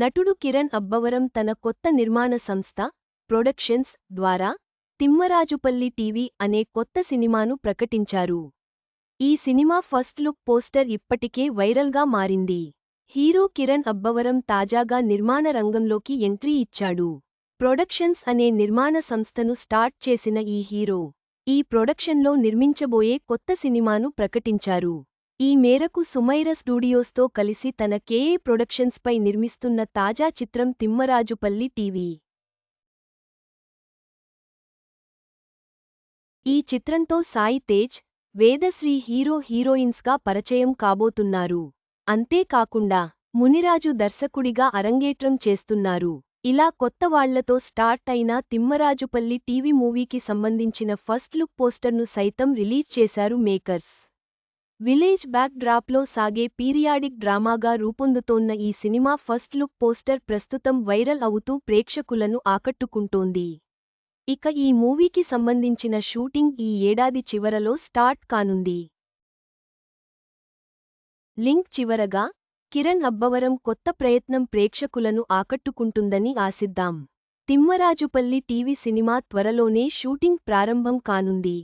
నటుడు కిరణ్ అబ్బవరం తన కొత్త నిర్మాణ సంస్థ ప్రొడక్షన్స్ ద్వారా తిమ్మరాజుపల్లి టీవీ అనే కొత్త సినిమాను ప్రకటించారు. ఈ సినిమా ఫస్ట్ లుక్ పోస్టర్ ఇప్పటికే వైరల్గా మారింది. హీరో కిరణ్ అబ్బవరం తాజాగా నిర్మాణ రంగంలోకి ఎంట్రీ ఇచ్చాడు. ప్రొడక్షన్స్ అనే నిర్మాణ సంస్థను స్టార్ట్ చేసిన ఈ హీరో ఈ ప్రొడక్షన్లో నిర్మించబోయే కొత్త సినిమాను ప్రకటించారు. ఈ మేరకు సుమైర స్టూడియోస్తో కలిసి తన కేఏ ప్రొడక్షన్స్పై నిర్మిస్తున్న తాజా చిత్రం తిమ్మరాజుపల్లి టీవీ. ఈ చిత్రంతో సాయి తేజ్ వేదశ్రీ హీరో హీరోయిన్స్గా పరిచయం కాబోతున్నారు. అంతేకాకుండా మునిరాజు దర్శకుడిగా అరంగేట్రం చేస్తున్నారు. ఇలా కొత్త వాళ్ళతో స్టార్ట్ అయిన తిమ్మరాజుపల్లి టీవీ మూవీకి సంబంధించిన ఫస్ట్ లుక్ పోస్టర్ను సైతం రిలీజ్ చేశారు మేకర్స్. విలేజ్ బ్యాక్ డ్రాప్లో సాగే పీరియాడిక్ డ్రామాగా రూపొందుతోన్న ఈ సినిమా ఫస్ట్ లుక్ పోస్టర్ ప్రస్తుతం వైరల్ అవుతూ ప్రేక్షకులను ఆకట్టుకుంటోంది. ఇక ఈ మూవీకి సంబంధించిన షూటింగ్ ఈ ఏడాది చివరలో స్టార్ట్ కానుంది. లింక్ చివరగా కిరణ్ అబ్బవరం కొత్త ప్రయత్నం ప్రేక్షకులను ఆకట్టుకుంటుందని ఆశిద్దాం. తిమ్మరాజుపల్లి టీవీ సినిమా త్వరలోనే షూటింగ్ ప్రారంభం కానుంది.